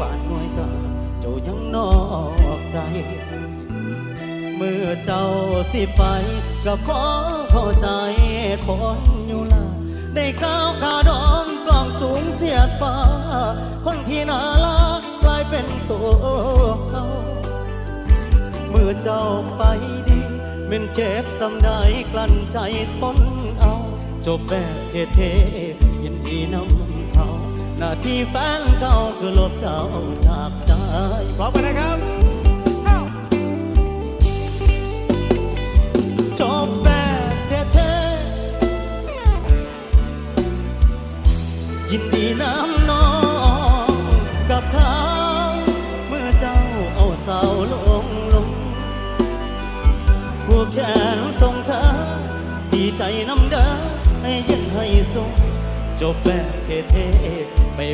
ปานหน่วยกาเจ้ายังนอกใจ เมื่อเจ้าสิไปก็ขอเข้าใจผลอยู่ละได้ก้าวขาดองกองสูงเสียดฟ้า คนที่น่ารักกลายเป็นตัวเขาเมื่อเจ้าไปดีเป็นเจ็บสำใดกลั้นใจทนเอา จบแบบเท่ๆ ที่แฟนเก่าคือลบเจ้าจากใจพร้อมกันนะครับเอ้าจบแบบเท่ๆยินดีน้ำน้องกับเขาเมื่อเจ้าเอาเสาลงลงผูกแขนส่งเธอดีใจน้ำเด้อให้ยังให้ส่ง จบแล้วเท่ๆไม่